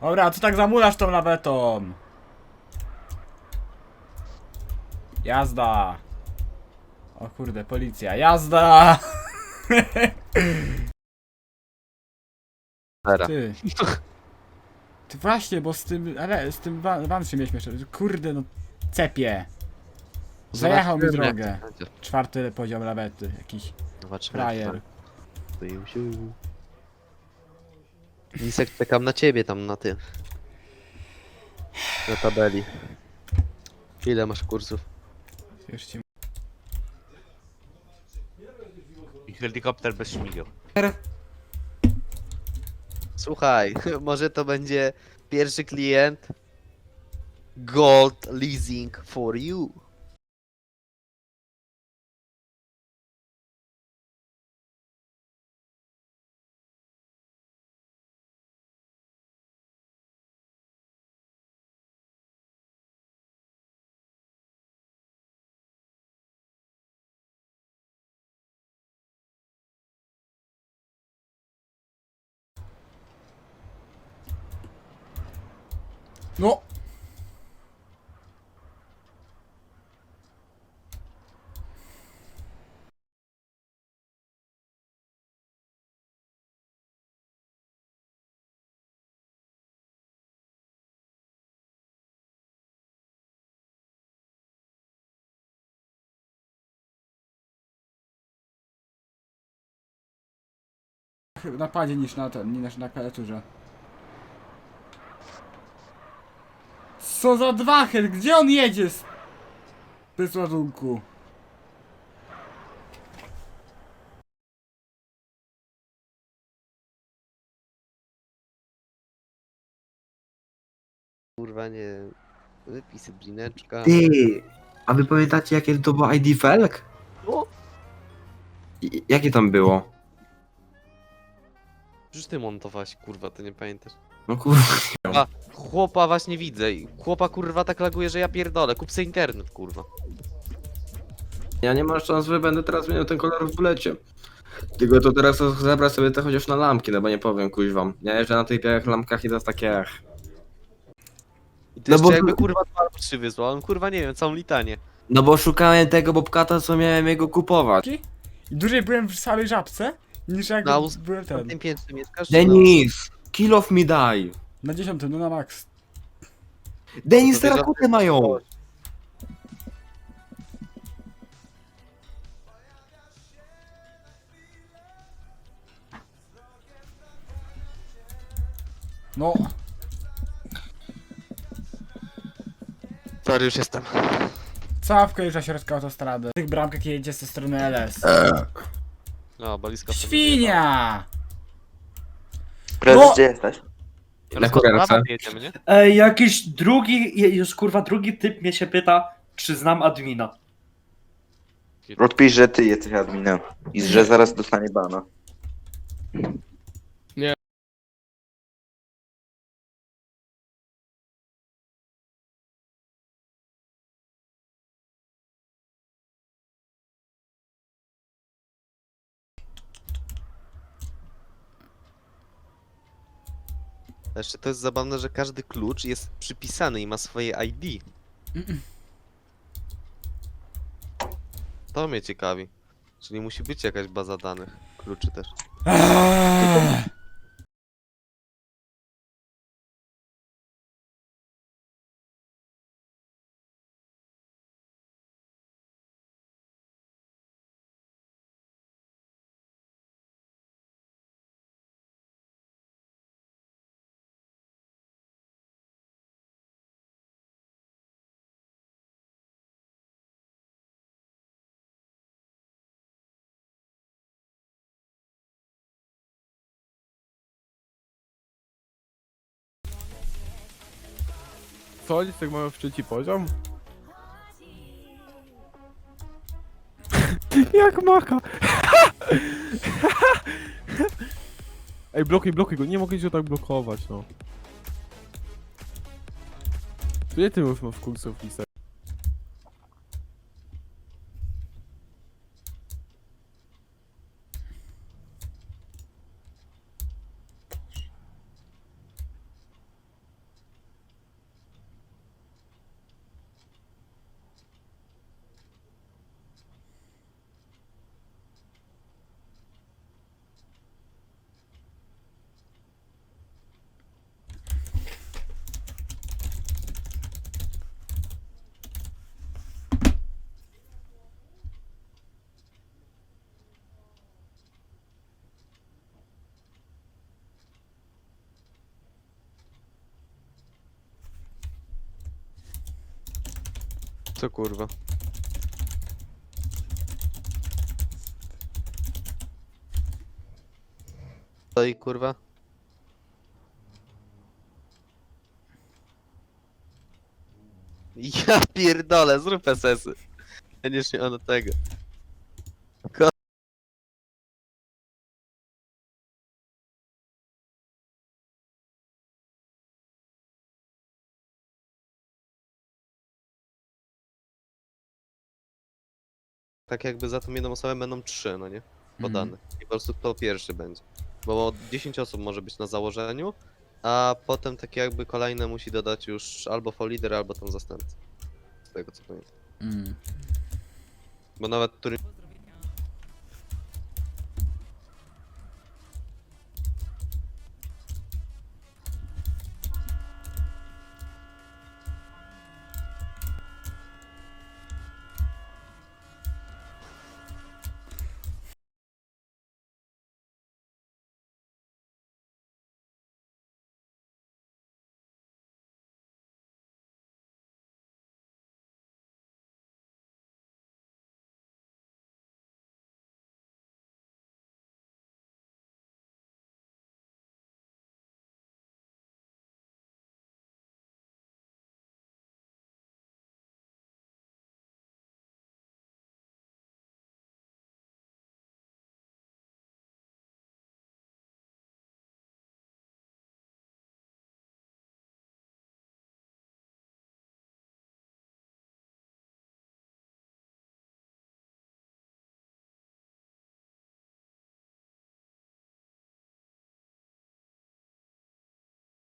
Dobra, co tak zamulasz tą lawetą? Jazda! O kurde, policja, jazda! Ty. Ty właśnie, bo z tym, ale z tym van, van się mieliśmy jeszcze. Kurde, no cepie. Zajechał mi Zobaczymy, jak drogę. to będzie. Czwarty poziom lawety, jakiś Zobaczymy. frajer. Siu, siu. Lisek, czekam na ciebie tam na tym. Na tabeli. Ile masz kursów? Już ci... I helikopter bez śmigieł. Słuchaj, może to będzie pierwszy klient Gold Leasing for you. No! Na padzie niż na ten, niż na klawiaturze. Co za dwachet? Gdzie on jedzie? z- Bez ładunku. Kurwa nie. Wypisy blineczka. Ty, a wy pamiętacie jakie to było ID Felk? O! I- Jakie tam było? Przecież ty montowałeś, kurwa, to nie pamiętasz. No kurwa. Chłopa właśnie widzę i chłopa kurwa tak laguje, że ja pierdolę. Kup sobie internet, kurwa. Ja nie mam szans, że będę teraz miał ten kolor w bulecie. Tylko to teraz zabrać sobie to chociaż na lampki, no bo nie powiem kuś wam. Ja jeżdżę na tych białych lampkach i to jest takie ech. I to No jeszcze bo- jakby kurwa dwa albo trzy wysłał, on kurwa nie wiem, całą litanię. No bo szukałem tego Bobcata, co miałem jego kupować. I dłużej byłem w samej żabce, niż jak Na ust- byłem Na ten. tym piętrze mieszkasz? czy na- Denis! Kill of me daj! Na dziesiątym, no na max. Denis, To terakutę mają! No, Sorry, już jestem. caławkę już na środku autostrady. Tych bramkach jedzie ze strony LS. No, baliska. w Świnia! Prezes, No! gdzie jesteś? Na kurierce. prawa jedziemy, nie? Ej, jakiś drugi, je- już kurwa drugi typ mnie się pyta, czy znam admina. Odpisz, że ty jesteś adminem i że zaraz dostanie bana. Jeszcze to jest zabawne, że każdy klucz jest przypisany i ma swoje ID. To mnie ciekawi. Czyli musi być jakaś baza danych. Kluczy też. Eee. Co, Lisek mają w trzeci poziom? Jak maka! Ej, blokuj, blokuj go, nie mogę się tak blokować, no. Ile ty już masz kursów, Lisek? Co kurwa? To i kurwa? Ja pierdolę, zrób SS-y. Ja nie śmiałem do tego. Ko- Tak jakby za tą jedną osobę będą trzy, no nie? Podane. I po prostu kto pierwszy będzie. Bo 10 osób może być na założeniu, a potem takie jakby kolejne musi dodać już albo lider, albo tam zastępca. Z tego co pamiętam. Mm. Bo nawet który